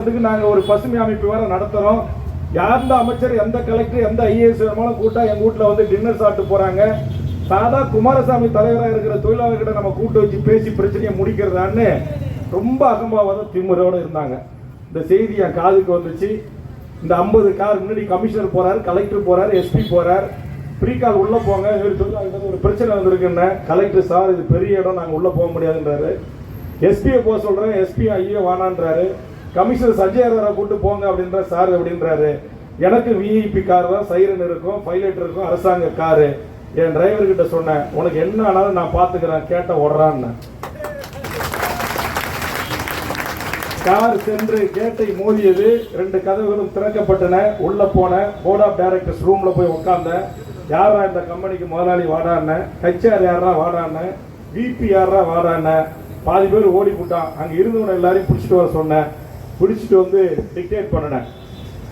அதுக்கு நாங்கள் ஒரு பசுமை அமைப்பு வேற நடத்துகிறோம் எந்த அமைச்சர் எந்த கலெக்டர் எந்த ஐஏஎஸ் வேணுமாலும் கூட்டா எங்கள் வீட்டில் வந்து டின்னர் சாப்பிட்டு போகிறாங்க சாதா குமாரசாமி தலைவராக இருக்கிற தொழிலாளர்கிட்ட நம்ம கூட்டு வச்சு பேசி பிரச்சனையை முடிக்கிறதான்னு ரொம்ப அகம்பாவதம் திமுறோட இருந்தாங்க. இந்த செய்தி என் காதுக்கு வந்துச்சு. இந்த ஐம்பது கார் முன்னாடி கமிஷனர் போகிறார் கலெக்டர் போகிறார் எஸ்பி போகிறார் ஃப்ரீ கால் உள்ளே போங்க. இவர் தொழிலாளர்கள் ஒரு பிரச்சனை வந்திருக்குன்னு கலெக்டர் சார் இது பெரிய இடம் நாங்கள் உள்ளே போக முடியாதுன்றாரு. எஸ்பியை போக சொல்கிறேன் எஸ்பி ஐயோ வானான்றாரு கமிஷனர் சஞ்சய் அரவரை கூட்டு போங்க அப்படின்ற சார் அப்படின்றாரு. எனக்கு விஐபி கார் தான் சைரன் இருக்கும் பைலட் இருக்கும் அரசாங்க காரு என் டிரைவர் கிட்ட சொன்னேன் உனக்கு என்ன ஆனாலும் நான் பாத்துக்கிறேன் கேட்ட ஓடுறான்னு. கார் சென்று கேட்டை மோதியது ரெண்டு கதவுகளும் திறக்கப்பட்டன. உள்ள போன போர்ட் ஆஃப் டைரக்டர்ஸ் ரூம்ல போய் உட்கார்ந்தேன் யாரா இந்த கம்பெனிக்கு முதலாளி வாடான்னு ஹெச்ஆர் யாரா வாடான்னு விபி யாரா வாடான்னு பாதி பேர் ஓடி போட்டான். அங்க இருந்தவன எல்லாரையும் பிடிச்சிட்டு வர சொன்னேன். பிடிச்சிட்டு வந்து டிக்டேட் பண்ணினேன்.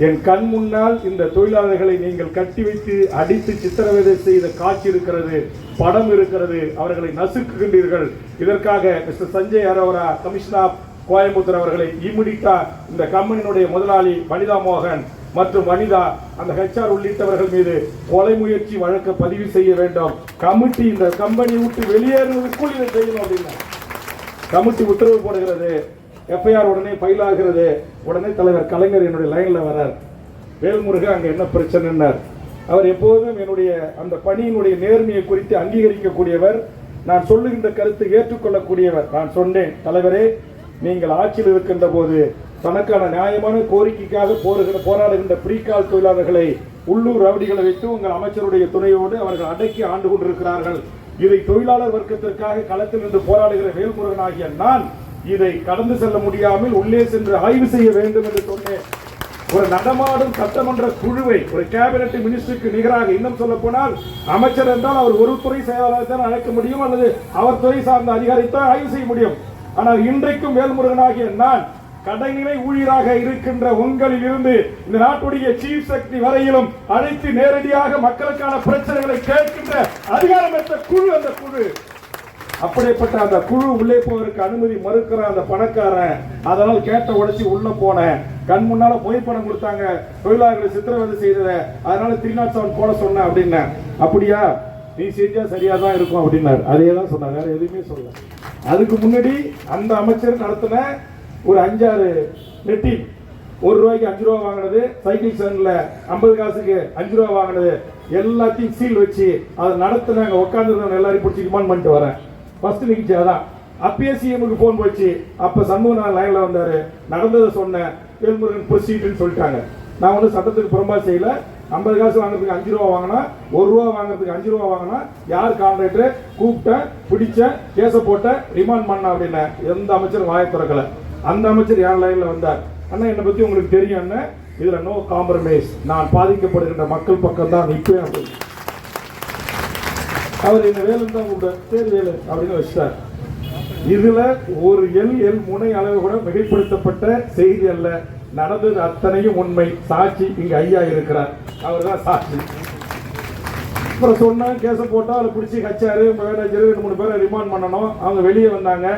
என் கண் முன்னால் இந்த தொழிலாளர்களை நீங்கள் கட்டி வைத்து அடித்து சித்திரவதை செய்த காட்சி இருக்கிறது படம் இருக்கிறது அவர்களை நசுக்குகின்றீர்கள். இதற்காக mister Sanjay Arora commissioner of Coimbatore அவர்களை இமிடிட்டா இந்த கம்பெனியினுடைய முதலாளி வனிதா மோகன் மற்றும் வனிதா அந்த ஹெச்ஆர் உள்ளிட்டவர்கள் மீது கொலை முயற்சி வழக்க பதிவு செய்ய வேண்டும். கமிட்டி இந்த கம்பெனி விட்டு வெளியேறுவதற்குள் இதை செய்யணும் அப்படின்னா. கமிட்டி உத்தரவு போடுகிறது. எஃப்ஐஆர் உடனே ஃபைல் ஆகிறது. உடனே தலைவர் கலைஞர் என்னுடைய லைனில் வரார் வேல்முருகன் அங்கே என்ன பிரச்சனைன்னார். அவர் எப்போதும் என்னுடைய அந்த பணியினுடைய நேர்மையை குறித்து அங்கீகரிக்கக்கூடியவர். நான் சொல்லுகின்ற கருத்தை ஏற்றுக்கொள்ளக்கூடியவர். நான் சொன்னேன் தலைவரே நீங்கள் ஆட்சியில் இருக்கின்ற போது தனக்கான நியாயமான கோரிக்கைக்காக போருகிற போராடுகின்ற பிரீகால் தொழிலாளர்களை உள்ளூர் ரவுடிகளை வைத்து உங்கள் அமைச்சருடைய துணையோடு அவர்கள் அடக்கி ஆண்டு கொண்டிருக்கிறார்கள். இதை தொழிலாளர் வர்க்கத்திற்காக களத்தில் நின்று போராடுகிற வேல்முருகன் ஆகிய நான் இதை கடந்து செல்ல முடியாமல் உள்ளே சென்று ஆய்வு செய்ய வேண்டும் என்று சொன்னேன். ஒரு நடமாடும் சட்டமன்ற குழுவை ஒரு கேபினட் மினிஸ்டருக்கு நிகராக இன்னும் சொல்ல போனால் அமைச்சர் என்றால் அவர் ஒரு துறை செயலாளர் தான் அழைக்க முடியும் அல்லது அவர் துறை சார்ந்த அதிகாரித்தான் ஆய்வு செய்ய முடியும். ஆனால் இன்றைக்கும் வேல்முருகனாகிய நான் கடைநிலை ஊழியராக இருக்கின்ற உங்களில் இருந்து இந்த நாட்டுடைய சீஃப் சக்தி வரையிலும் அழைத்து நேரடியாக மக்களுக்கான பிரச்சனைகளை கேட்கின்ற அதிகாரமற்ற குழு அந்த குழு. அப்படிப்பட்ட அந்த குழு உள்ளே போவதற்கு அனுமதி மறுக்கிற அந்த பணக்காரன் அதனால் கேட்ட உடச்சி உள்ள போனேன். கண் முன்னால புகைப்படம் கொடுத்தாங்க. தொழிலாளர்களை சித்திரவதை செய்தத. அதனால த்ரீ நாட் செவன் போட சொன்னேன் அப்படின்னேன். அப்படியா? நீ செஞ்சா சரியா தான் இருக்கும் அப்படின்னாரு. அதே தான் சொன்னார். வேற எதுவுமே சொல்லல. அதுக்கு முன்னாடி அந்த அமைச்சர் நடத்தின ஒரு அஞ்சாறு நெட்டி. ஒரு ரூபாய்க்கு அஞ்சு ரூபா வாங்கினது. சைக்கிள் சென்டில் ஐம்பது காசுக்கு அஞ்சு ரூபா வாங்கினது. எல்லாத்தையும் சீல் வச்சு அதை நடத்தின அங்க உட்காந்துருந்தவங்க எல்லாரையும் பிடிச்சிக்குமான்னு பண்ணிட்டு வரேன். ஃபர்ஸ்ட் நிகழ்ச்சி அதான் அப்பயே சிஎம்க்கு ஃபோன் போச்சு. அப்ப சண்முகநாதன் லைனில் வந்தார். நடந்ததை சொன்னேன் வேல்முருகன் ப்ரொசீட்னு சொல்லிட்டாங்க. நான் வந்து சட்டத்துக்கு புறம்பா செய்யல. ஐம்பது காசு வாங்குறதுக்கு அஞ்சு ரூபா வாங்கினா ஒரு ரூபா வாங்குறதுக்கு அஞ்சு ரூபா வாங்கினா யார் கான்ட்ராக்டர் கூப்பிட்டேன் பிடிச்சேன் கேஸை போட்டேன் ரிமாண்ட் பண்ண அப்படின்னு. எந்த அமைச்சரும் வாயை திறக்கல. அந்த அமைச்சர் யார் லைனில் வந்தார். அண்ணா என்னை பற்றி உங்களுக்கு தெரியும் அண்ணன் இதில் நோ காம்ப்ரமைஸ் நான் பாதிக்கப்படுகின்ற மக்கள் பக்கம் தான் நிற்பேன் அப்படின்னு. அவர் இந்த வேலு தான் கூப்பிட்டார் சரி வேலு அப்படின்னு வச்சிட்டார். இதுல ஒரு எல் எல் முனை அளவு கூட மிகைப்படுத்தப்பட்ட செய்தி அல்ல. நடந்தது அத்தனையும் உண்மை. சாட்சி இங்க ஐயா இருக்கிறார். அவர் தான் சாட்சி. அப்புறம் சொன்னா கேஸ போட்டா அதை பிடிச்சி கச்சாரு. மேனேஜர் ரெண்டு மூணு பேரை ரிமாண்ட் பண்ணணும். அவங்க வெளியே வந்தாங்க.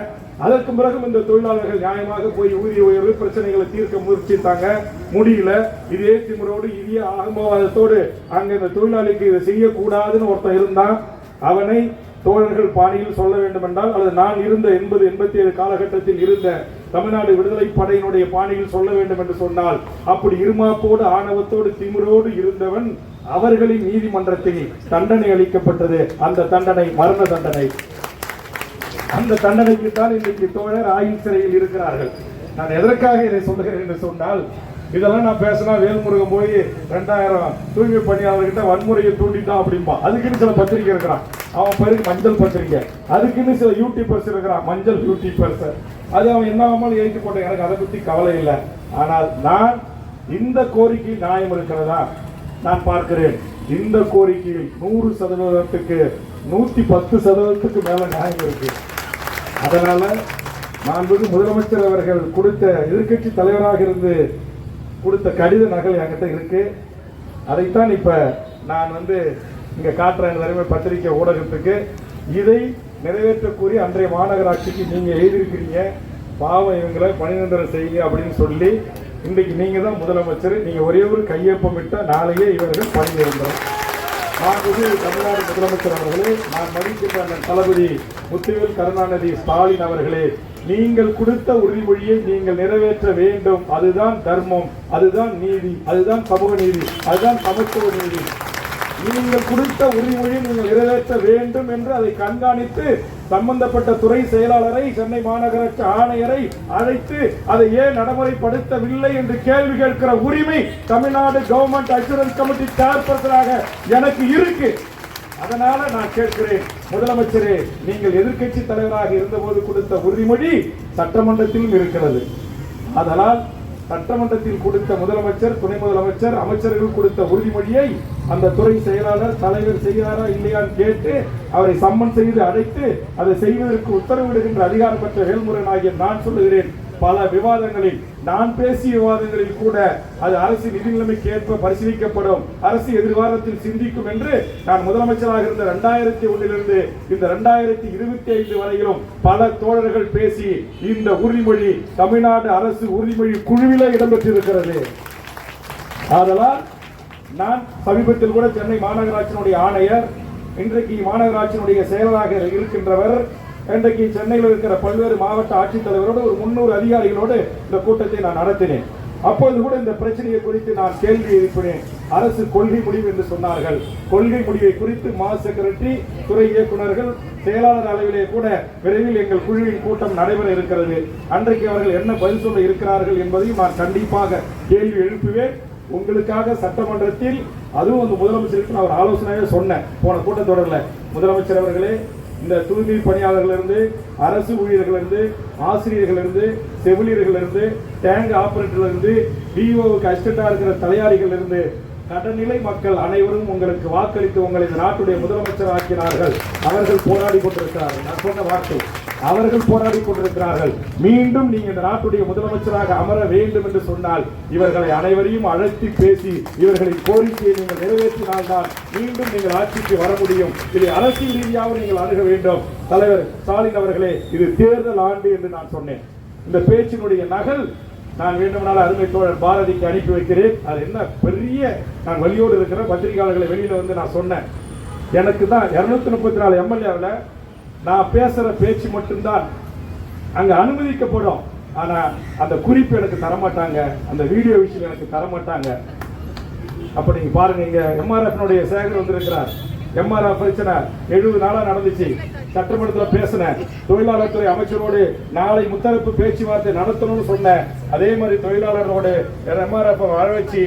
அதற்கு பிறகும் இந்த தொழிலாளர்கள் நியாயமாக போய் ஊதிய உயர்வு பிரச்சனைகளை தீர்க்க முயற்சித்தாங்க. முடியல. இதே திமுறோடு இதே ஆகமவாதத்தோடு அங்க இந்த தொழிலாளிக்கு இதை செய்யக்கூடாதுன்னு ஒருத்தன் இருந்தான். அவனை தோழர்கள் பாணியில் சொல்ல வேண்டும் என்றால் அல்லது நான் இருந்த எண்பது எண்பத்தி ஏழு காலகட்டத்தில் இருந்த தமிழ்நாடு விடுதலை படையினுடைய பாணியில் சொல்ல வேண்டும் என்று சொன்னால் அப்படி இருமாப்போடு ஆணவத்தோடு திமிரோடு இருந்தவன் அவர்களின் நீதிமன்றத்தில் தண்டனை அளிக்கப்பட்டது. அந்த தண்டனை மரண தண்டனை. அந்த தண்டனைக்கு தான் இன்றைக்கு தோழர் ஆயுள் சிறையில் இருக்கிறார்கள். நான் எதற்காக இதை சொல்லுகிறேன் என்று சொன்னால் இதெல்லாம் நான் பேசினா வேல்முருகன் போய் ரெண்டாயிரம் தூய்மை பணியாளர்கிட்ட வன்முறையை தூண்டிட்டான் அப்படிம்பா. அதுக்குன்னு சில பத்திரிக்கை இருக்கிறான். அவன் பேருக்கு மஞ்சள் பத்திரிக்கை அதுக்குன்னு சில யூடியூபர்ஸ் இருக்கிறான். மஞ்சள் யூடியூபர்ஸ் அது அவன் என்ன ஆமாலும் எழுதி போட்ட எனக்கு அதை பற்றி கவலை இல்லை. ஆனால் நான் இந்த கோரிக்கை நியாயம் இருக்கிறதா? நான் பார்க்கிறேன். இந்த கோரிக்கையில் நூறு சதவீதத்துக்கு நூற்றி பத்து சதவீதத்துக்கு மேலே நியாயம் இருக்கு. அதனால வந்து முதலமைச்சர் அவர்கள் கொடுத்த எதிர்க்கட்சி தலைவராக இருந்து கொடுத்த கடித நகல் என்கிட்ட இருக்கு. அதைத்தான் இப்ப நான் வந்து இங்க காட்டுறேன் தலைமை பத்திரிகை ஊடகத்துக்கு. இதை நிறைவேற்றக்கூடிய அன்றைய மாநகராட்சிக்கு நீங்க எழுதியிருக்கிறீங்க. பாவம் இவங்களை பணிநிரந்தரம் செய்யுங்க அப்படின்னு சொல்லி இன்றைக்கு நீங்க தான் முதலமைச்சர். நீங்க ஒரே ஒரு கையொப்பமிட்ட நாளையே இவர்கள் பதவி இருந்தோம் தமிழ்நாடு முதலமைச்சர் அவர்களே நான் மதிக்கின்ற அந்த தளபதி முத்துவேல் கருணாநிதி ஸ்டாலின் அவர்களே நீங்கள் கொடுத்த உறுதிமொழியை நீங்கள் நிறைவேற்ற வேண்டும். அதுதான் தர்மம் அதுதான் நீதி அதுதான் சமூக நீதி அதுதான் சமத்துவ நீதி. நீங்கள் கொடுத்த உறுதிமொழியை நீங்கள் நிறைவேற்ற வேண்டும் என்று அதை கண்காணித்து சம்பந்தப்பட்ட துறை செயலாளரை சென்னை மாநகராட்சி ஆணையரை அழைத்து அதை ஏன் நடைமுறைப்படுத்தவில்லை என்று கேள்வி கேட்கிற உரிமை தமிழ்நாடு கவர்மெண்ட் அசூரன்ஸ் கமிட்டி சேர்பர்சனாக எனக்கு இருக்கு. அதனால நான் கேட்கிறேன். முதலமைச்சரே நீங்கள் எதிர்க்கட்சி தலைவராக இருந்தபோது கொடுத்த உறுதிமொழி சட்டமன்றத்திலும் இருக்கிறது. அதனால் சட்டமன்றத்தில் கொடுத்த முதலமைச்சர் துணை முதலமைச்சர் அமைச்சர்கள் கொடுத்த உறுதிமொழியை அந்த துறை செயலாளர் தலைவர் செய்கிறாரா இல்லையான்னு கேட்டு அவரை சம்மன் செய்து அழைத்து அதை செய்வதற்கு உத்தரவிடுகின்ற அதிகாரம் பெற்ற வேல்முருகனாகிய நான் சொல்லுகிறேன். பல விவாதங்களில் நான் பேசிய விவாதங்களில் கூட அது அரசு நிதி நிலைமைக்கு ஏற்ப பரிசீலிக்கப்படும். அரசு எதிர்காலத்தில் சிந்திக்கும் என்று நான் முதலமைச்சராக இருந்த இரண்டாயிரத்தி ஒன்றிலிருந்து இந்த இரண்டாயிரத்தி இருபத்தி ஐந்து வரையிலும் பல தோழர்கள் பேசி இந்த உறுதிமொழி தமிழ்நாடு அரசு உறுதிமொழி குழுவில் இடம்பெற்றிருக்கிறது. ஆதலால் நான் சமீபத்தில் கூட சென்னை மாநகராட்சியினுடைய ஆணையர் இன்றைக்கு மாநகராட்சியினுடைய செயலராக இருக்கின்றவர் இன்றைக்கு சென்னையில் இருக்கிற பல்வேறு மாவட்ட ஆட்சித்தலைவரோடு ஒரு முன்னூறு அதிகாரிகளோடு இந்த கூட்டத்தை நான் நடத்தினேன். அப்போது கூட இந்த பிரச்சனையை குறித்து நான் கேள்வி எழுப்பினேன். அரசு கொள்கை முடிவு என்று சொன்னார்கள். கொள்கை முடிவை குறித்து மா செக்ரட்டரி துறை இயக்குநர்கள் செயலாளர் அளவிலே கூட விரைவில் எங்கள் குழுவின் கூட்டம் நடைபெற இருக்கிறது. அன்றைக்கு அவர்கள் என்ன பதில் சொல்ல இருக்கிறார்கள் என்பதையும் நான் கண்டிப்பாக கேள்வி எழுப்புவேன். உங்களுக்காக சட்டமன்றத்தில் அதுவும் அந்த முதலமைச்சருக்கு நான் ஒரு ஆலோசனையாக சொன்னேன். போன கூட்டத்தொடரில். முதலமைச்சர் அவர்களே இந்த தூய்மை பணியாளர்களிருந்து அரசு ஊழியர்களிருந்து ஆசிரியர்களிருந்து செவிலியர்களிருந்து டேங்க் ஆபரேட்டர்லேருந்து டிஓவுக்கு அசிஸ்டண்டாக இருக்கிற தலையாரிகளிருந்து கடநிலை மக்கள் அனைவரும் உங்களுக்கு வாக்களித்து உங்களை இந்த நாட்டுடைய முதலமைச்சர் ஆக்கினார்கள். அவர்கள் போராடி கொண்டிருக்கிறார்கள். நான் சொன்ன வார்த்தை. அவர்கள் போராடி கொண்டிருக்கிறார்கள். மீண்டும் நீங்க இந்த நாட்டுடைய முதலமைச்சராக அமர வேண்டும் என்று சொன்னால் இவர்களை அனைவரையும் அழைத்து பேசி இவர்களின் கோரிக்கையை நீங்கள் நிறைவேற்றினால்தான் மீண்டும் நீங்கள் ஆட்சிக்கு வர முடியும். இதை அரசியல் ரீதியாக நீங்கள் அணுக வேண்டும். தலைவர் ஸ்டாலின் அவர்களே இது தேர்தல் ஆண்டு என்று நான் சொன்னேன். இந்த பேச்சினுடைய நகல் நான் வேண்டுமானால் அருமை தோழர் பாரதிக்கு அனுப்பி வைக்கிறேன். அது என்ன பெரிய நான் வழியோடு இருக்கிற பத்திரிகையாளர்களை வெளியில வந்து நான் சொன்னேன். எனக்கு தான் இருநூத்தி முப்பத்தி நாலு எம்எல்ஏவில் நான் பேசுகிற பேச்சு மட்டும்தான் அங்கே அனுமதிக்கப்படும். ஆனால் அந்த குறிப்பு எனக்கு தரமாட்டாங்க. அந்த வீடியோ விஷயம் எனக்கு தரமாட்டாங்க. அப்ப நீங்கள் பாருங்கள் இங்கே எம்ஆர்எஃப்னுடைய சேகர் வந்திருக்கிறார். எம்ஆர்ஆர் பிரச்சனை எழுபது நாளாக நடந்துச்சு. சட்டமன்றத்தில் பேசினேன் தொழிலாளர் துறை அமைச்சரோடு நாளை முத்தரப்பு பேச்சுவார்த்தை நடத்தணும்னு சொன்னேன் அதே மாதிரி தொழிலாளரோடு எம்ஆர்எஃப் வரவச்சு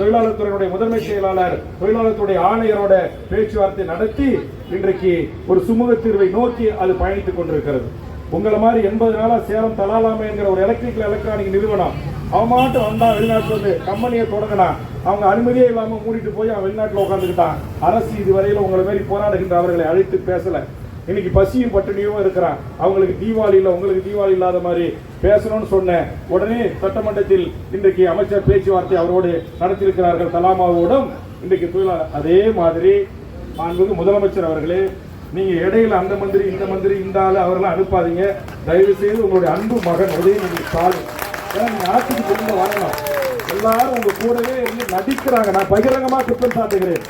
தொழிலாளர் துறையினுடைய முதன்மை செயலாளர் தொழிலாளர் துறை ஆணையரோட பேச்சுவார்த்தை நடத்தி இன்றைக்கு ஒரு சுமூக தீர்வை நோக்கி அது பயணித்துக் கொண்டிருக்கிறது. உங்களை மாதிரி எண்பது நாளா சேலம் தலாலாமே என்கிற ஒரு எலக்ட்ரிக்கல் எலக்ட்ரானிக் நிறுவனம் அவன் மாட்டும் வந்தான் வெளிநாட்டுல இருந்து கம்பெனியை தொடங்கினான். அவங்க அனுமதியே இல்லாம மூடிட்டு போய் அவன் வெளிநாட்டுல உட்காந்துக்கிட்டான் அரசு இதுவரையில உங்களை மாதிரி போராடுகின்ற அவர்களை அழைத்து பேசல. இன்னைக்கு பசியும் பட்டினியும் இருக்கிறான். அவங்களுக்கு தீபாவளி இல்லை உங்களுக்கு தீபாவளி இல்லாத மாதிரி பேசணும்னு சொன்னேன். உடனே சட்டமன்றத்தில் இன்றைக்கு அமைச்சர் பேச்சுவார்த்தை அவரோடு நடத்தியிருக்கிறார்கள் தலாமாவோடும். இன்றைக்கு தொழிலாளர் அதே மாதிரி மாண்புக்கு முதலமைச்சர் அவர்களே நீங்க இடையில அந்த மந்திரி இந்த மந்திரி இந்த ஆளு அவரெல்லாம் அனுப்பாதீங்க. தயவு செய்து உங்களுடைய அன்பு மகன் உதயநிதி ஸ்டாலின். ஏன்னா நீங்க ஆட்சிக்கு திரும்ப வரணும். எல்லாரும் உங்க கூடவே இருந்து நடிக்கிறாங்க. நான் பகிரங்கமா குற்றம் சாட்டுகிறேன்.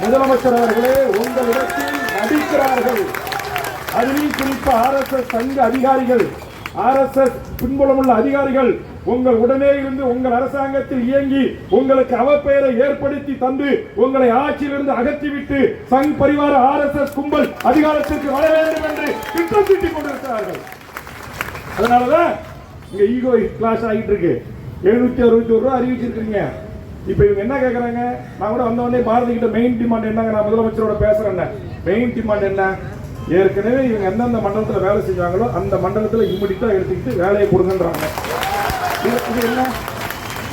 முதலமைச்சர் அவர்களே உங்களிடத்தில் நடிக்கிறார்கள். அதிலும் குறிப்பா ஆர்எஸ்எஸ் சங்க அதிகாரிகள் ஆர்எஸ்எஸ் பின்புலமுள்ள அதிகாரிகள் உங்கள் உடனே இருந்து உங்கள் அரசாங்கத்தில் இயங்கி உங்களுக்கு அவப்பெயரை ஏற்படுத்தி தந்து உங்களை ஆட்சியிலிருந்து அகற்றிவிட்டு சங் பரிவார ஆர்எஸ்எஸ் கும்பல் அதிகாரத்திற்கு வர வேண்டும் என்று திட்டம் தீட்டிக் கொண்டிருக்கிறார்கள். அதனாலதான் இங்க ஈகோ கிளாஸ் ஆகிட்டு இருக்கு எழுநூத்தி அறுபத்தி ஒரு ரூபா அறிவிச்சிருக்கீங்க இப்ப இவங்க என்ன கேக்குறாங்க? நான் கூட வந்த உடனே பாரதி கிட்ட மெயின் டிமாண்ட் என்னங்க? நான் முதலமைச்சரோட பேசுறேன் மெயின் டிமாண்ட் என்ன? ஏற்கனவே இவங்க எந்தெந்த மண்டலத்துல வேலை செஞ்சாங்களோ அந்த மண்டலத்துல இம்மிடிட்டா எடுத்துக்கிட்டு வேலையை கொடுங்கன்றாங்க. இது என்ன?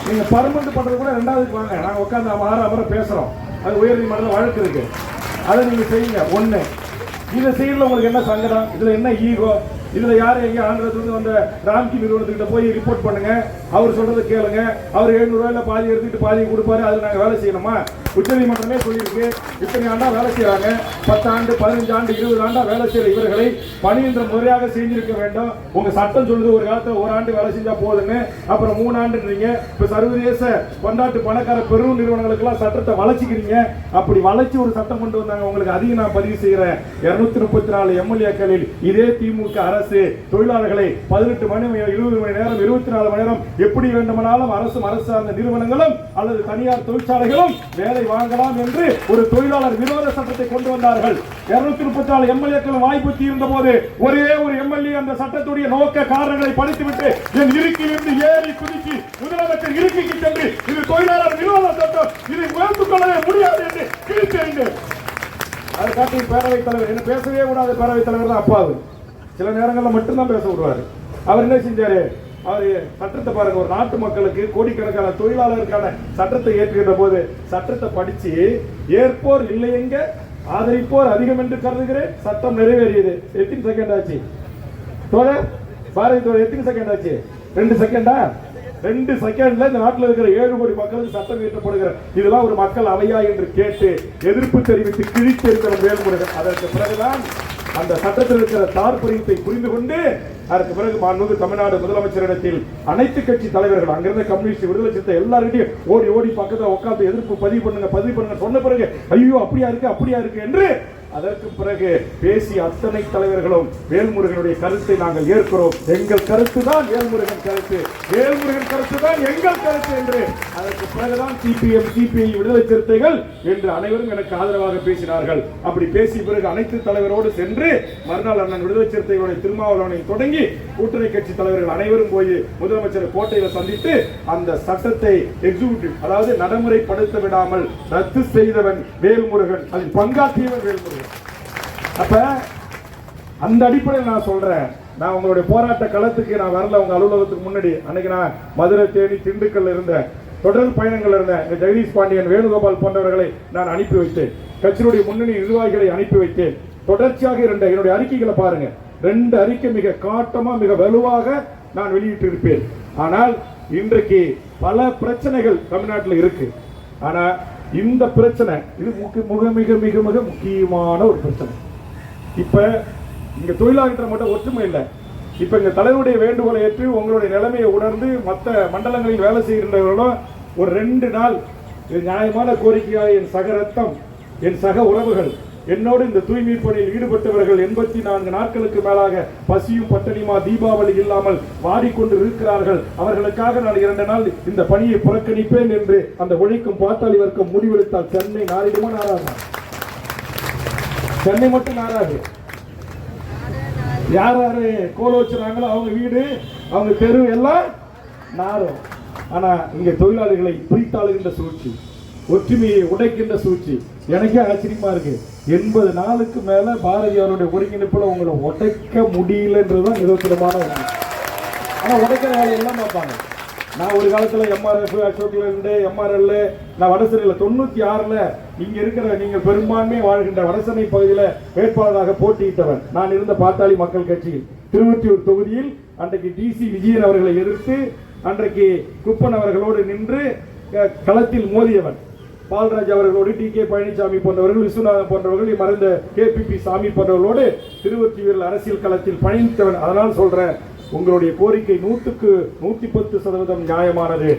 நீங்க பர்மனண்ட் பண்றது கூட ரெண்டாவதுக்கு வாங்க நாங்க உட்காந்து ஆற அமர பேசுறோம். அது உயர் வழக்கு இருக்கு. அதை நீங்க செய்யுங்க. ஒண்ணு இதை செய்யல உங்களுக்கு என்ன சங்கடம்? இதுல என்ன ஈகோ இதுல யாரு எங்க ஆந்திரத்துல வந்த ராம்கி நிறுவனத்துக்கிட்ட போய் ரிப்போர்ட் பண்ணுங்க. அவர் சொல்றதை கேளுங்க. அவர் எழுநூறு ரூபாயில பாதி எடுத்துக்கிட்டு பாதி கொடுப்பாரு. அதுல நாங்க வேலை செய்யணுமா? உச்சநீதிமன்றமே சொல்லியிருக்கு. இத்தனை ஆண்டா வேலை செய்யறாங்க பத்து ஆண்டு பதினஞ்சு ஆண்டு இருபது ஆண்டா வேலை செய்யற இவர்களை பணியின்ற முறையாக செஞ்சிருக்க வேண்டும். உங்க சட்டம் சொல்லுது ஒரு காலத்துல ஒரு ஆண்டு வேலை செஞ்சா போதுன்னு அப்புறம் மூணு ஆண்டுன்றீங்க இப்ப சர்வதேச கொண்டாட்டு பணக்கார பெரும் நிறுவனங்களுக்கு எல்லாம் சட்டத்தை வளர்ச்சிக்கிறீங்க. அப்படி வளைச்சு ஒரு சட்டம் கொண்டு வந்தாங்க. உங்களுக்கு அதிகம் நான் பதிவு செய்கிறேன் இருநூத்தி முப்பத்தி நாலு எம்எல்ஏக்களில் இதே திமுக அரசு தொழிலாளர்களை பதினெட்டு மணி இருபது மணி நேரம் இருபத்தி நாலு மணி நேரம் எப்படி வேண்டுமானாலும் அரசும் அரசு சார்ந்த நிறுவனங்களும் அல்லது தனியார் தொழிற்சாலைகளும் வேலை வாங்கலாம் என்று ஒரு தொழிலாளர் விரோத சட்டத்தை கொண்டு வந்தார்கள். இருநூத்தி முப்பத்தி நாலு எம்எல்ஏக்கள் வாய்ப்பு தீர்ந்த போது ஒரே ஒரு எம்எல்ஏ அந்த சட்டத்துடைய நோக்க காரணங்களை படித்துவிட்டு என் இருக்கிலிருந்து ஏறி குதிச்சு முதலமைச்சர் இருக்கைக்கு சென்று இது தொழிலாளர் விரோத சட்டம் இதை உயர்ந்து கொள்ளவே முடியாது என்று கிழித்தெறிந்தேன். அதை காட்டி பேரவைத் தலைவர் என்ன பேசவே கூடாது பேரவைத் தலைவர் தான் அப்பாவு. சில நேரங்களில் மட்டும்தான் பேச விடுவார். அவர் என்ன செஞ்சாரு? அவர் சட்டத்தை பாருங்க ஒரு நாட்டு மக்களுக்கு கோடிக்கணக்கான தொழிலாளருக்கான சட்டத்தை ஏற்றுகின்ற போது சட்டத்தை படிச்சு ஏற்போர் இல்லை எங்க ஆதரிப்போர் அதிகம் என்று கருதுகிறேன். சட்டம் நிறைவேறியது. எத்தனை செகண்ட் ஆச்சு? தோழர் பாரதி தோழர் எத்தனை செகண்ட் ஆச்சு? ரெண்டு செகண்டா ரெண்டு செகண்ட்ல இந்த நாட்டில் இருக்கிற ஏழு கோடி மக்களுக்கு சட்டம் இயற்றப்படுகிற இதெல்லாம் ஒரு மக்கள் அவையா என்று கேட்டு எதிர்ப்பு தெரிவித்து கிழித்தெறிந்த வேல்முருகன் அதற்கு பிறகுதான் அந்த சட்டத்தில் இருக்கிற தாற்பரியத்தை புரிந்து கொண்டு அதற்கு பிறகு மாண்புமிகு தமிழ்நாடு முதலமைச்சரிடத்தில் அனைத்து கட்சி தலைவர்கள் அங்கிருந்த கம்யூனிஸ்ட் விடுதலை சித்த எல்லார்கிட்டையும் ஓடி ஓடி பக்கத்தில் உட்கார்ந்து எதிர்ப்பு பதிவு பண்ணுங்க பதிவு பண்ணுங்க சொன்ன பிறகு ஐயோ அப்படியா இருக்கு அப்படியா இருக்கு என்று அதற்கு பிறகு பேசிய அத்தனை தலைவர்களும் வேல்முருகனுடைய கருத்தை நாங்கள் ஏற்கிறோம். எங்கள் கருத்து தான் வேல்முருகன் கருத்து. வேல்முருகன் கருத்து தான் எங்கள் கருத்து என்று அதற்கு பிறகுதான் சிபிஎம் சிபிஐ விடுதலை சிறுத்தைகள் என்று அனைவரும் எனக்கு ஆதரவாக பேசினார்கள். அப்படி பேசிய பிறகு அனைத்து தலைவரோடு சென்று மறுநாள் அண்ணன் விடுதலை சிறுத்தைகளுடைய திருமாவளவனை தொடங்கி கூட்டணி கட்சி தலைவர்கள் அனைவரும் போய் முதலமைச்சர் கோட்டையில் சந்தித்து அந்த சட்டத்தை எக்ஸிக்யூட்டிவ் அதாவது நடைமுறைப்படுத்த விடாமல் ரத்து செய்தவன் வேல்முருகன் அதில் பங்காற்றியவன் வேல்முருகன். அப்ப அந்த அடிப்படையில் நான் சொல்றேன். நான் உங்களுடைய போராட்ட களத்துக்கு நான் வரல. உங்க அலுவலகத்துக்கு முன்னாடி அன்னைக்கு நான் மதுரை தேனி திண்டுக்கல்ல இருந்தேன். தொடர் பயணங்கள் இருந்தேன். இந்த ஜெகதீஷ் பாண்டியன் வேணுகோபால் போன்றவர்களை நான் அனுப்பி வைத்தேன். கட்சியினுடைய முன்னணி நிர்வாகிகளை அனுப்பி வைத்தேன். தொடர்ச்சியாக இருந்த என்னுடைய அறிக்கைகளை பாருங்க. ரெண்டு அறிக்கை மிக காட்டமா மிக வலுவாக நான் வெளியிட்டு இருப்பேன் ஆனால் இன்றைக்கு பல பிரச்சனைகள் தமிழ்நாட்டில் இருக்கு. ஆனா இந்த பிரச்சனை இது மிக மிக மிக மிக முக்கியமான ஒரு பிரச்சனை. இப்போ இங்கே தொழிலாளர்கள் மட்டும் ஒற்றுமை இல்லை. இப்போ இங்க தலைவருடைய வேண்டுகோளை ஏற்று உங்களுடைய நிலைமையை உணர்ந்து மற்ற மண்டலங்களில் வேலை செய்கின்றவர்களும் ஒரு ரெண்டு நாள் நியாயமான கோரிக்கையாக என் சக ரத்தம் என் சக உறவுகள் என்னோடு இந்த தூய்மை பணியில் ஈடுபட்டவர்கள் எண்பத்தி நான்கு நாட்களுக்கு மேலாக பசியும் பட்டணியுமா தீபாவளி இல்லாமல் வாடிக்கொண்டு இருக்கிறார்கள். அவர்களுக்காக நான் இரண்டு நாள் இந்த பணியை புறக்கணிப்பேன் என்று அந்த உழைக்கும் பாத்தாளி வர்க்கம் முடிவெடுத்தால் சென்னை நாளிடுமா நாராதா சென்னை மட்டும் நாராது யார் யாரு கோல வச்சுறாங்களோ அவங்க வீடு அவங்க தெரு எல்லாம் நாரும் ஆனா இங்க தொழிலாளிகளை பிரித்தாளுகின்ற சூழ்ச்சி ஒற்றுமையை உடைக்கின்ற சூழ்ச்சி எனக்கே ஆச்சரியமா இருக்கு. எண்பது நாளுக்கு மேல பாரதியாருடைய ஒருங்கிணைப்புல உங்களை உடைக்க முடியலன்றதுதான் நிதர்சனமான ஒன்று ஆனா உடைக்கிற வேலையெல்லாம் பார்ப்பாங்க. நான் ஒரு காலத்தில் எம்ஆர்எஃப் அசோக்ல இருந்து எம்ஆர்எல் நான் வடசனையில் தொண்ணூத்தி ஆறுல இங்க இருக்கிற நீங்கள் பெரும்பான்மை வாழ்கின்ற வடசனை பகுதியில் வேட்பாளராக போட்டியிட்டவன். நான் இருந்த பாத்தாளி மக்கள் கட்சியில். திருவொற்றியூர் தொகுதியில் அன்றைக்கு டிசி விஜயன் அவர்களை எதிர்த்து அன்றைக்கு குப்பன் அவர்களோடு நின்று களத்தில் மோதியவன். பால்ராஜ் அவர்களோடு டி கே பழனிசாமி போன்றவர்கள் விஸ்வநாதன் போன்றவர்கள் மறைந்த கேபிபி சாமி போன்றவர்களோடு திருவொற்றியூரில் அரசியல் களத்தில் பயணித்தவன் அதனால் சொல்றேன் உங்களுடைய கோரிக்கை நூற்றுக்கு நூற்றி பத்து சதவீதம் நியாயமானது.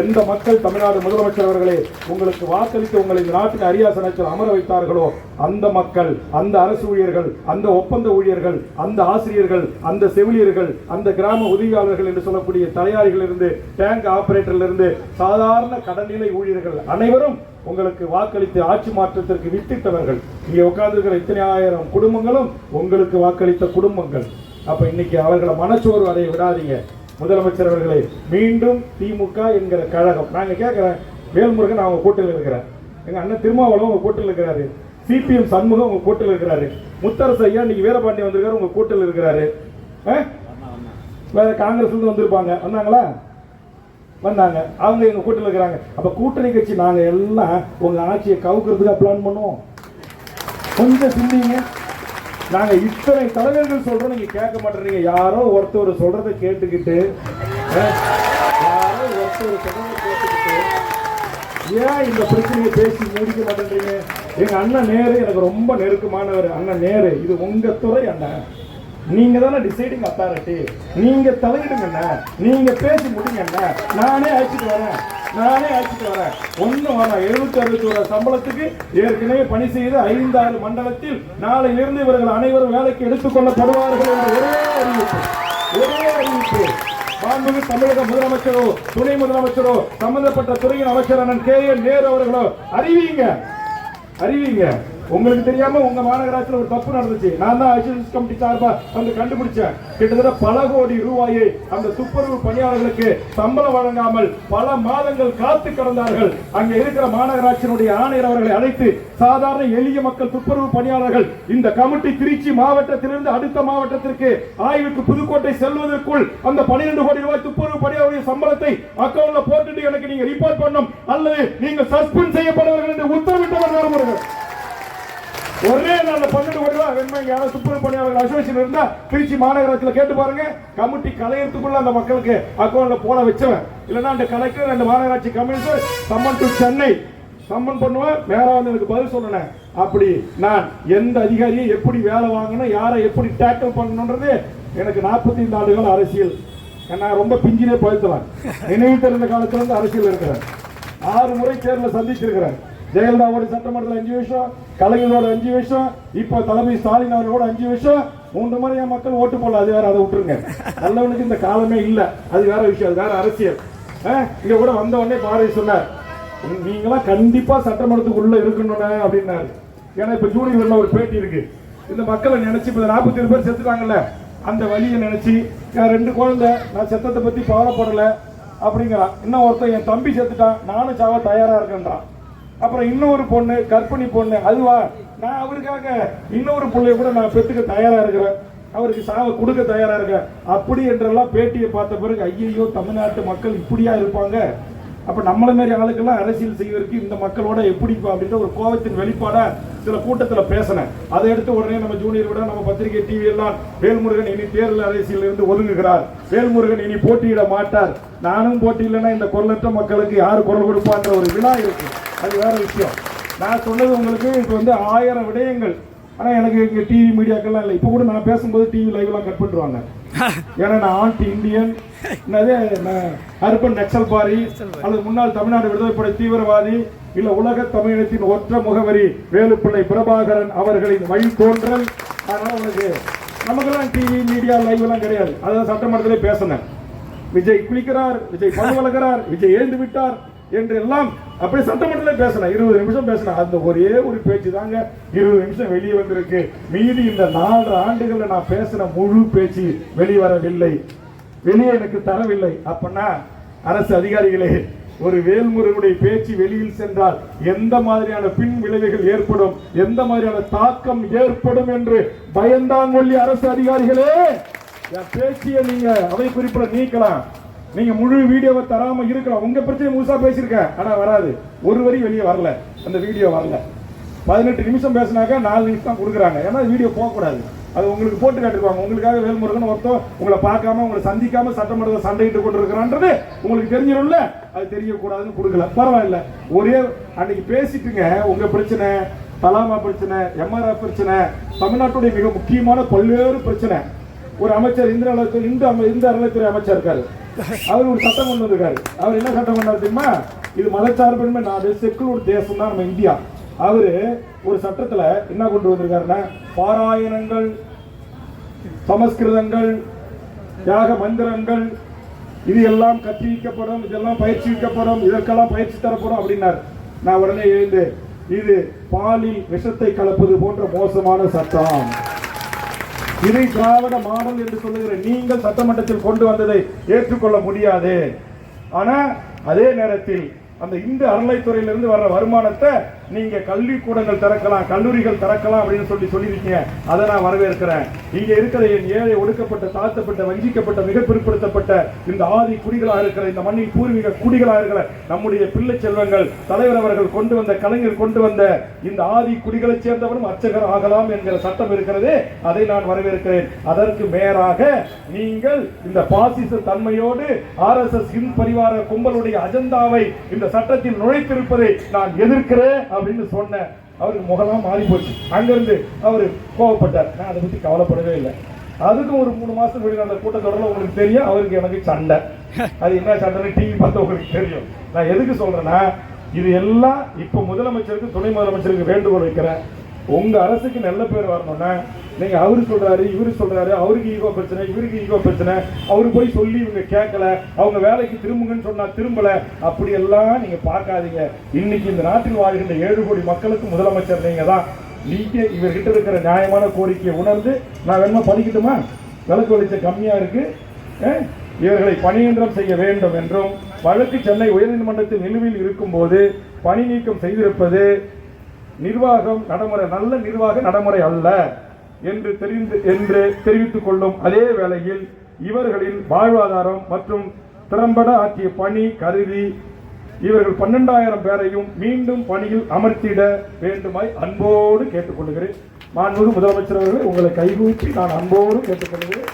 எந்த மக்கள் தமிழ்நாடு முதலமைச்சர் அவர்களே உங்களுக்கு வாக்களித்து உங்களை இந்த நாட்டின் அரியாசனத்தில் அமர வைத்தார்களோ அந்த மக்கள் அந்த அரசு ஊழியர்கள் அந்த ஒப்பந்த ஊழியர்கள் அந்த ஆசிரியர்கள் அந்த செவிலியர்கள் அந்த கிராம உதவியாளர்கள் என்று சொல்லக்கூடிய தலையாரிகளிருந்து டேங்க் ஆபரேட்டரிலிருந்து சாதாரண கடல்நிலை ஊழியர்கள் அனைவரும் உங்களுக்கு வாக்களித்து ஆட்சி மாற்றத்திற்கு வித்திட்டவர்கள். இங்கே உட்கார்ந்திருக்கிற இத்தனை ஆயிரம் குடும்பங்களும் உங்களுக்கு வாக்களித்த குடும்பங்கள். அப்போ இன்னைக்கு அவர்களை மனச்சோர்வு அடைய விடாதீங்க. முதலமைச்சர் அவர்களை மீண்டும் திமுக என்கிற கழகம். நாங்கள் கேட்குறேன் வேல்முருகன் அவங்க கூட்டில் இருக்கிறேன். எங்கள் அண்ணன் திருமாவளவன் உங்கள் கூட்டில் இருக்கிறாரு. சிபிஎம் சண்முகம் உங்கள் கூட்டில் இருக்கிறாரு. முத்தரசு ஐயா இன்னைக்கு வீரபாண்டி வந்திருக்காரு உங்கள் கூட்டில் இருக்கிறாரு. ஆ? வேற காங்கிரஸ்லேருந்து வந்திருப்பாங்க. வந்தாங்களா? வந்தாங்க. அவங்க எங்கள் கூட்டில் இருக்கிறாங்க. அப்போ கூட்டணி கட்சி நாங்கள் எல்லாம் உங்கள் ஆட்சியை கவுக்கிறதுக்காக பிளான் பண்ணுவோம். கொஞ்சம் சிந்திங்க. நாங்க இத்தனை தலைவர்கள் சொல்றோம் நீங்க கேட்க மாட்டேறீங்க. யாரோ ஒருத்தர் சொல்றதை கேட்டுக்கிட்டு யாரோ ஒருத்தர் சொல்றதை கேட்டுக்கிட்டு ஏன் இந்த பிரச்சனையை பேசி முடிக்க மாட்டேன்றீங்க? எங்க அண்ணன் நேரு எனக்கு ரொம்ப நெருக்கமானவர். அண்ணன் நேரு இது உங்க துறை அண்ணன் நீங்க தானே டிசைடிங் அத்தாரிட்டி நீங்க தலையிடுங்க அண்ணன். நீங்க பேசி முடிங்க அண்ணன். நானே அழைச்சிட்டு வரேன். நானே ஆட்சிக்கு வரேன். ஒன்றும் வேணாம் எழுநூத்தி அறுபத்தி ஒரு சம்பளத்துக்கு ஏற்கனவே பணி செய்து ஐந்தாறு மண்டலத்தில் நாளையிலிருந்து இவர்கள் அனைவரும் வேலைக்கு எடுத்துக் கொள்ளப்படுவார்கள் என்ற ஒரே அறிவிப்பு. ஒரே அறிவிப்பு. மாண்புமிகு தமிழக முதலமைச்சரோ துணை முதலமைச்சரோ சம்பந்தப்பட்ட துறையின் அமைச்சர் அண்ணன் கே என் நேரு அவர்களோ அறிவிங்க. அறிவிங்க. உங்களுக்கு தெரியாம உங்க மாநகராட்சியில் ஒரு தப்பு நடந்துச்சு. நான் தான் அசிஸ்டன்ஸ் கமிட்டி சார்பா வந்து கண்டுபிடிச்சேன். கிட்டத்தட்ட பல கோடி ரூபாயை அந்த துப்புரவு பணியாளர்களுக்கு சம்பளம் வழங்காமல் பல மாதங்கள் காத்து கடந்தார்கள். அங்க இருக்கிற மாநகராட்சியினுடைய ஆணையர் அவர்களை அழைத்து சாதாரண எளிய மக்கள் துப்புரவு பணியாளர்கள் இந்த கமிட்டி திருச்சி மாவட்டத்திலிருந்து அடுத்த மாவட்டத்திற்கு ஆய்வுக்கு புதுக்கோட்டை செல்வதற்குள் அந்த 12 கோடி ரூபாய் துப்புரவு பணியாளருடைய சம்பளத்தை அக்கௌண்ட்ல போட்டுட்டு எனக்கு நீங்க ரிப்போர்ட் பண்ணும் அல்லது நீங்க சஸ்பெண்ட் செய்யப்படுவர்கள் யாராவது துப்புரவு பணியாளர்கள் அசோசியேஷன் இருந்தா திருச்சி மாநகராட்சியில கேட்டு பாருங்க. கமிட்டி கலையத்துக்குள்ள அந்த மக்களுக்கு அக்கௌண்ட்ல போட வச்சவன். இல்லைன்னா அந்த கலெக்டர் ரெண்டு மாநகராட்சி commissioner summon to Chennai. Summon பண்ணுவேன் வேற வந்து எனக்கு பதில் சொல்லணும் அப்படி நான் எந்த அதிகாரியை எப்படி வேலை வாங்கணும் யாரை எப்படி டேக்கிள் பண்ணணுன்றது எனக்கு 45 ஆண்டுகள் அரசியல். நான் ரொம்ப பிஞ்சிலே பழுத்தலாம் நினைவு தெரிந்த காலத்துல இருந்து அரசியல் இருக்கிறேன் ஆறு முறை தேர்தல சந்திச்சிருக்கிறேன் ஜெயலலிதாவோட சட்டமன்றத்தில் அஞ்சு வருஷம் கலைஞரோட அஞ்சு வருஷம் இப்போ தலைமை ஸ்டாலின் அவர்களோட அஞ்சு வருஷம். மூன்று முறை என் மக்கள் ஓட்டு போடல அது வேற அதை விட்டுருங்க. நல்லவனுக்கு இந்த காலமே இல்லை. அது வேற விஷயம் அது வேற அரசியல். இங்க கூட வந்த உடனே பாரதி சொன்னார் நீங்களாம் கண்டிப்பா சட்டமன்றத்துக்குள்ள இருக்கணும்னு அப்படின்னாரு. ஏன்னா இப்ப ஜூனியர்ல ஒரு பேட்டி இருக்கு. இந்த மக்களை நினைச்சு இப்ப நாற்பத்தி ஏழு பேர் செத்துட்டாங்கல்ல அந்த வழியை நினைச்சு ரெண்டு குழந்தை நான் செத்தத்தை பத்தி கவலைப்படல அப்படிங்கிறான். இன்னும் ஒருத்தன் என் தம்பி செத்துட்டான் நானும் சாவ தயாரா இருக்கேன்றான். அப்புறம் இன்னொரு பொண்ணு கர்ப்பிணி பொண்ணு அதுவா? நான் அவருக்காக இன்னொரு பிள்ளைய கூட நான் பெற்றுக்க தயாரா இருக்கிறேன். அவருக்கு சாவை கொடுக்க தயாரா இருக்கேன். அப்படி என்றெல்லாம் பேட்டியை பார்த்த பிறகு ஐயையோ தமிழ்நாட்டு மக்கள் இப்படியா இருப்பாங்க? அப்ப நம்மள மாதிரி ஆளுக்கெல்லாம் அரசியல் செய்வதற்கு இந்த மக்களோட எப்படி அப்படின்ற ஒரு கோபத்தின் வெளிப்பாடா சில கூட்டத்தில் பேசினேன். அதை எடுத்து உடனே நம்ம ஜூனியர் விட நம்ம பத்திரிகை டிவி எல்லாம் வேல்முருகன் இனி தேர்தல் அரசியலில் இருந்து ஒதுங்குகிறார். வேல்முருகன் இனி போட்டியிட மாட்டார். நானும் போட்டியில்லைன்னா இந்த குரலற்ற மக்களுக்கு யார் குரல் கொடுப்பான்ற ஒரு விழா இருக்கு. அது வேற விஷயம். நான் சொன்னது உங்களுக்கு இப்போ வந்து ஆயிரம் விடயங்கள். ஆனா எனக்கு இங்க டிவி மீடியாக்கெல்லாம் இல்லை. இப்போ கூட நான் பேசும்போது டிவி லைவ்லாம் கட் பண்ணிடுவாங்க. ஏன்னா நான் ஆன்டி இந்தியன். என்னது அர்பன் நக்சல் பாரி. அல்லது முன்னாள் தமிழ்நாடு விடுதலைப்படை தீவிரவாதி. இல்ல உலக தமிழினத்தின் ஒற்ற முகவரி வேலுப்பிள்ளை பிரபாகரன் அவர்களின் வழித்தோன்றல் அதனால உனக்கு நமக்கெல்லாம் டிவி மீடியா லைவ் எல்லாம் கிடையாது. அதான் சட்டமன்றத்திலே பேசினேன். விஜய் குளிக்கிறார் விஜய் பணம் வளர்க்கிறார் விஜய் எழுந்து விட்டார். என்று எல்லாம் அப்படியே சட்டமன்றத்தில் பேசலாம் இருபது நிமிஷம் பேசலாம் அந்த ஒரே ஒரு பேச்சு தாங்க. இருபது நிமிஷம் வெளியே வந்திருக்கு. மீதி இந்த நாலு ஆண்டுகளில் நான் பேசின முழு பேச்சு வெளிவரவில்லை. வெளியே எனக்கு தரவில்லை. அப்படின்னா அரசு அதிகாரிகளே ஒரு வேல்முருகனுடைய பேச்சு வெளியில் சென்றால் எந்த மாதிரியான பின் விளைவுகள் ஏற்படும்? எந்த மாதிரியான தாக்கம் ஏற்படும் என்று பயந்தாங்கொல்லி அரசு அதிகாரிகளே என் பேச்சியை நீங்க அவை குறிப்பிட நீக்கலாம். நீங்க முழு வீடியோவை தராம இருக்கலாம் உங்க பிரச்சனை முழுசா பேசியிருக்கேன் ஆனா வராது. ஒரு வரி வெளியே வரல. அந்த வீடியோ வரல. பதினெட்டு நிமிஷம் பேசினாக்க நாலு நிமிஷம் தான் கொடுக்குறாங்க. ஏன்னா வீடியோ போகக்கூடாது. அது உங்களுக்கு போட்டு காட்டிருவாங்க உங்களுக்காக வேல்முருகன் ஒருத்தன் உங்களை பார்க்காம உங்களை சந்திக்காம சட்டமன்றத்தில் சண்டையிட்டு கொண்டிருக்கிறான்றது உங்களுக்கு தெரிஞ்சிடும்ல அது தெரியக்கூடாதுன்னு கொடுக்கல. பரவாயில்ல. ஒரே அன்னைக்கு பேசிட்டுங்க. உங்க பிரச்சனை தலாமா பிரச்சனை எம்ஆர்ஆர் பிரச்சனை தமிழ்நாட்டுடைய மிக முக்கியமான பல்வேறு பிரச்சனை. ஒரு அமைச்சர் இந்திர அறநிலையத்துறை இந்த அமை இந்த அறநிலைத்துறை அமைச்சர் இருக்காரு. அவர் ஒரு சட்டம் கொண்டு வந்திருக்காரு. அவர் என்ன சட்டம் கொண்டாரு தெரியுமா? இது மதச்சார்பின்மை நாடு செக்குலர் தேசம் தான் நம்ம இந்தியா. அவரு ஒரு சட்டத்துல என்ன கொண்டு வந்திருக்காருன்னா பாராயணங்கள் சமஸ்கிருதங்கள் யாக மந்திரங்கள் இது எல்லாம் கற்பிக்கப்படும் இதெல்லாம் பயிற்சிக்கப்படும் இதற்கெல்லாம் பயிற்சி தரப்படும் அப்படின்னார். நான் உடனே எழுந்து இது பாலில் விஷத்தை கலப்பது போன்ற மோசமான சட்டம். இதை திராவிட மாடல் என்று சொல்லுகிற நீங்கள் சட்டமன்றத்தில் கொண்டு வந்ததை ஏற்றுக்கொள்ள முடியாது. ஆனா அதே நேரத்தில் அந்த இந்து அறநிலைத்துறையிலிருந்து வர்ற வருமானத்தை நீங்க கல்வி கூடங்கள் திறக்கலாம் கல்லூரிகள் திறக்கலாம் அப்படின்னு சொல்லி சொல்லியிருக்கீங்க. அதை நான் வரவேற்கிறேன். இங்க இருக்கிற என் ஏழை ஒடுக்கப்பட்ட தாழ்த்தப்பட்ட வஞ்சிக்கப்பட்ட மிக பிற்படுத்தப்பட்ட இந்த ஆதி குடிகளாக இருக்கிற இந்த மண்ணின் பூர்வீக குடிகளாக இருக்கிற நம்முடைய பிள்ளை செல்வங்கள் தலைவர் அவர்கள் கொண்டு வந்த கலைஞர் கொண்டு வந்த இந்த ஆதி குடிகளைச் சேர்ந்தவரும் அர்ச்சகர் ஆகலாம் என்கிற சட்டம் இருக்கிறது. அதை நான் வரவேற்கிறேன். அதற்கு மேலாக நீங்கள் இந்த பாசிச தன்மையோடு ஆர்எஸ்எஸ் இன் பரிவார கும்பலுடைய அஜெண்டாவை இந்த சட்டத்தில் நுழைத்திருப்பதை நான் எதிர்க்கிறேன். அப்படின்னு சொன்னேன் அவருக்கு முகலாம் மாறி போச்சு. அங்கிருந்து அவர் கோவப்பட்டார். நான் அதை பத்தி கவலைப்படவே இல்லை. அதுக்கும் ஒரு மூணு மாசம் முன்னாடி அந்த கூட்டத்தொடரில் உங்களுக்கு தெரியும் அவருக்கு எனக்கு சண்டை. அது என்ன சண்டைன்னு டிவி பார்த்து உங்களுக்கு தெரியும். நான் எதுக்கு சொல்றேன்னா இது எல்லாம் இப்ப முதலமைச்சருக்கு துணை முதலமைச்சருக்கு வேண்டுகோள் வைக்கிறேன். உங்க அரசுக்கு நல்ல பேர் வரணும்னா நீங்க அவரு சொல்றாரு இவரு சொல்றாரு அவருக்கு ஈகோ பிரச்சனை இவருக்கு ஈகோ பிரச்சனை. அவரு போய் சொல்லி இவங்க கேட்கல அவங்க வேலைக்கு திரும்புங்கன்னு சொன்னா திரும்பல. அப்படி எல்லாம் நீங்க பார்க்காதீங்க. இன்னைக்கு இந்த நாட்டில் வாழ்கின்ற ஏழு கோடி மக்களுக்கு முதலமைச்சர் நீங்க தான். நீங்க இவர்கிட்ட இருக்கிற நியாயமான கோரிக்கையை உணர்ந்து நான் வேணுமா படிக்கட்டுமா விளக்கு வெளிச்சம் கம்மியா இருக்கு. இவர்களை பணியின்றம் செய்ய வேண்டும் என்றும் வழக்கு சென்னை உயர்நீதிமன்றத்தில் நிலுவையில் இருக்கும்போது பணி நீக்கம் செய்திருப்பது நிர்வாகம் நடைமுறை நல்ல நிர்வாக நடைமுறை அல்ல என்று தெரிந்து என்று தெரிவித்துக் கொள்ளும் அதே வேளையில் இவர்களின் வாழ்வாதாரம் மற்றும் திறம்பட ஆற்றிய பணி கருதி இவர்கள் பன்னெண்டாயிரம் பேரையும் மீண்டும் பணியில் அமர்த்திட வேண்டுமாய் அன்போடு கேட்டுக்கொள்கிறேன். மாண்புமிகு முதலமைச்சர் அவர்கள் உங்களை கைகூப்பி நான் அன்போடு கேட்டுக்கொள்கிறேன்.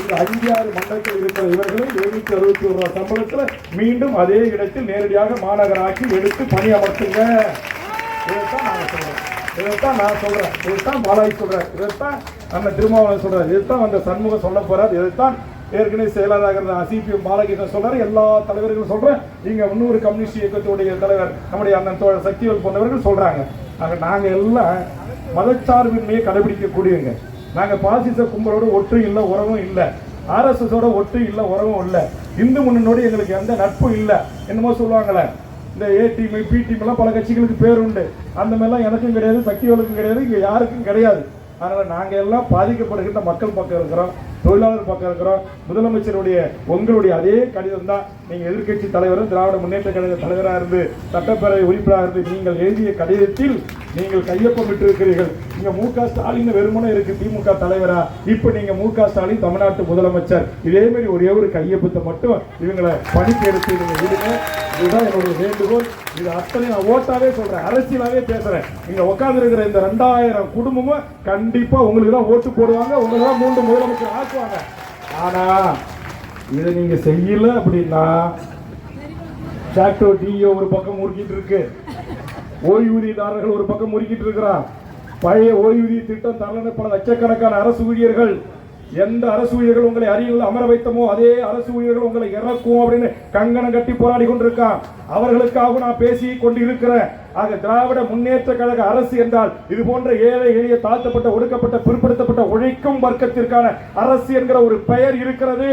இந்த அஞ்சு ஆறு மண்டலத்தில் இருக்கிற இவர்களை எழுநூத்தி அறுபத்தி ஒரு ரூபாய் சம்பளத்தில் மீண்டும் அதே இடத்தில் நேரடியாக மாநகராட்சி எடுத்து பணி அமர்த்துங்க இதைத்தான் நான் சொல்றேன். இதைத்தான் நான் சொல்கிறேன் இதைத்தான் பாலாஜி சொல்கிறேன் இதைத்தான் நம்ம திருமாவளவன் சொல்கிறார் இதைத்தான் அந்த சண்முகம் சொல்ல போகிறார் இதைத்தான் ஏற்கனவே செயலாளராக இருந்த சிபிஎம் பாலகிருஷ்ணன் சொல்கிறார் எல்லா தலைவர்களும் சொல்கிறேன் நீங்கள் இன்னொரு கம்யூனிஸ்ட் இயக்கத்துடைய தலைவர் நம்முடைய அண்ணன் தோழர் சக்திவேல் போன்றவர்கள் சொல்கிறாங்க ஆக நாங்கள் எல்லாம் மதச்சார்பின்மையை கடைபிடிக்கக்கூடியவங்க. நாங்கள் பாசிச கும்பலோட ஒற்று இல்லை உறவும் இல்லை. ஆர்எஸ்எஸோட ஒற்று இல்லை உறவும் இல்லை. இந்து முன்னோடு எங்களுக்கு எந்த நட்பும் இல்லை. என்னமோ சொல்லுவாங்களே. இந்த ஏ டீம் பி டீம் எல்லாம் பல கட்சிகளுக்கு பேர் உண்டு. அந்த மாதிரிலாம் எனக்கும் கிடையாது சக்திகளுக்கும் கிடையாது இங்கே யாருக்கும் கிடையாது. அதனால் நாங்கள் எல்லாம் பாதிக்கப்படுகின்ற மக்கள் பக்கம் இருக்கிறோம் தொழிலாளர் பக்கம் இருக்கிறோம். முதலமைச்சருடைய உங்களுடைய அதே கடிதம் தான் நீங்கள் எதிர்க்கட்சி தலைவரும் திராவிட முன்னேற்ற கழக தலைவராக இருந்து சட்டப்பேரவை உறுப்பினராக இருந்து நீங்கள் எழுதிய கடிதத்தில் நீங்கள் கையொப்பமிட்டிருக்கிறீர்கள் இங்க மு க ஸ்டாலின் வெறுமனே இருக்கு திமுக தலைவரா. இப்போ நீங்கள் மு க ஸ்டாலின் தமிழ்நாட்டு முதலமைச்சர். இதே மாதிரி ஒரே ஒரு கையொப்பத்தை மட்டும் இவங்களை பணிக்கு எடுத்து நீங்கள் விடுங்க இதுதான் என்னுடைய வேண்டுகோள். இது அத்தனை நான் ஓட்டாவே சொல்கிறேன் அரசியலாகவே பேசுகிறேன் இங்கே உட்காந்துருக்கிற இந்த ரெண்டாயிரம் குடும்பமும் கண்டிப்பாக உங்களுக்கு தான் ஓட்டு போடுவாங்க. உங்களுக்கு தான் மூன்று முதலமைச்சர் ஆக்குவாங்க. ஆனால் இதை நீங்க செய்யல அப்படின்னா சாக்டோ டிஓ ஒரு பக்கம் முறுக்கிட்டு இருக்கு. ஓய்வூதியதாரர்கள் ஒரு பக்கம் முறுக்கிட்டு இருக்கிறான் பழைய ஓய்வூதிய திட்டம் தரலன்னு பல லட்சக்கணக்கான அரசு ஊழியர்கள் எந்த அரசு ஊழியர்கள் உங்களை அருகில் அமர வைத்தமோ அதே அரசு ஊழியர்கள் உங்களை இறக்கும் அப்படின்னு கங்கணம் கட்டி போராடி கொண்டிருக்கான் அவர்களுக்காக நான் பேசி கொண்டு இருக்கிறேன் ஆக திராவிட முன்னேற்ற கழக அரசு என்றால் இது போன்ற ஏழை எளிய தாழ்த்தப்பட்ட ஒடுக்கப்பட்ட பிற்படுத்தப்பட்ட உழைக்கும் வர்க்கத்திற்கான அரசு என்கிற ஒரு பெயர் இருக்கிறது.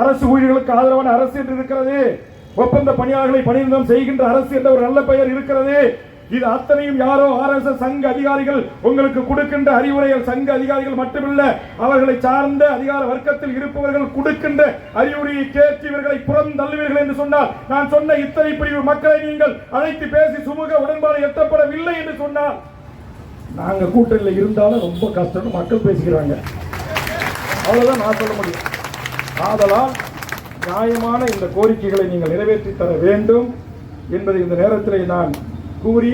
அரசு ஊழியர்களுக்கு ஆதரவான அரசு என்று இருக்கிறது. ஒப்பந்த பணியாளர்களை பணிநிலம் செய்கின்ற அரசு என்ற ஒரு நல்ல பெயர் இருக்கிறது. இது அத்தனையும் யாரோ அரசு சங்க அதிகாரிகள் உங்களுக்கு கொடுக்கின்ற அறிவுரைகள். சங்க அதிகாரிகள் மட்டுமல்ல அவர்களை சார்ந்த அதிகார வர்க்கத்தில் இருப்பவர்கள் கொடுக்கின்ற அறிவுரையை கேட்டு இவர்களை புறம் தள்ளுவீர்கள் என்று சொன்னால் நான் சொன்ன இத்தனை பிரிவு மக்களை நீங்கள் அழைத்து பேசி சுமூக உடன்பாடு எட்டப்படவில்லை என்று சொன்னால் நாங்கள் கூட்டணியில் இருந்தாலும் ரொம்ப கஷ்டம்னு மக்கள் பேசிக்கிறாங்க. அவ்வளவுதான் நான் சொல்ல முடியும். ஆதலால் நியாயமான இந்த கோரிக்கைகளை நீங்கள் நிறைவேற்றி தர வேண்டும் என்பதை இந்த நேரத்தில் நான் கூறி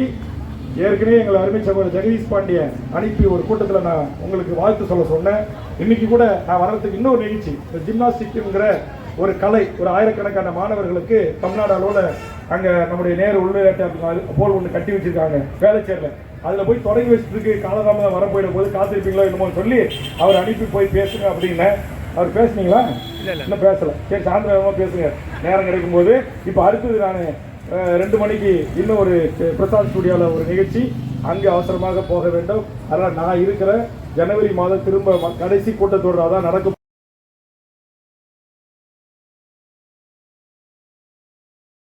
ஏற்கனவே எங்கள் அருமை சகோதரர் ஜெகதீஷ் பாண்டியன் அனுப்பி ஒரு கூட்டத்தில் நான் உங்களுக்கு வாழ்த்து சொல்ல சொன்னேன். இன்னைக்கு கூட நான் வர்றதுக்கு இன்னொரு நிகழ்ச்சி இந்த ஜிம்னாஸ்டிக்ங்கிற ஒரு கலை ஒரு ஆயிரக்கணக்கான மாணவர்களுக்கு தமிழ்நாடு அளவில் அங்கே நம்முடைய நேர் உள்விளையாட்டு போல் ஒன்று கட்டி வச்சிருக்காங்க வேலைச்சேரில் அதில் போய் தொடங்கி வச்சுட்டுருக்கு காலதாமதம் வர போயிடும் போது காத்திருப்பீங்களோ என்னமோ சொல்லி அவர் அனுப்பி போய் பேசுங்க அப்படின்னு. அவர் பேசுனீங்களா? இன்னும் பேசல. சரி சாயந்தரமா பேசுங்க. நேரம் கிடைக்கும் போது இப்போ அடுத்தது நான் ரெண்டு மணிக்கு இன்னும் ஒரு பிரசாத் ஸ்டுடியோவில் ஒரு நிகழ்ச்சி. அங்கே அவசரமாக போக வேண்டும். அதனால் நான் இருக்கிற ஜனவரி மாதம் திரும்ப ம- கடைசி கூட்டத்தொடர் அதான் நடக்கும்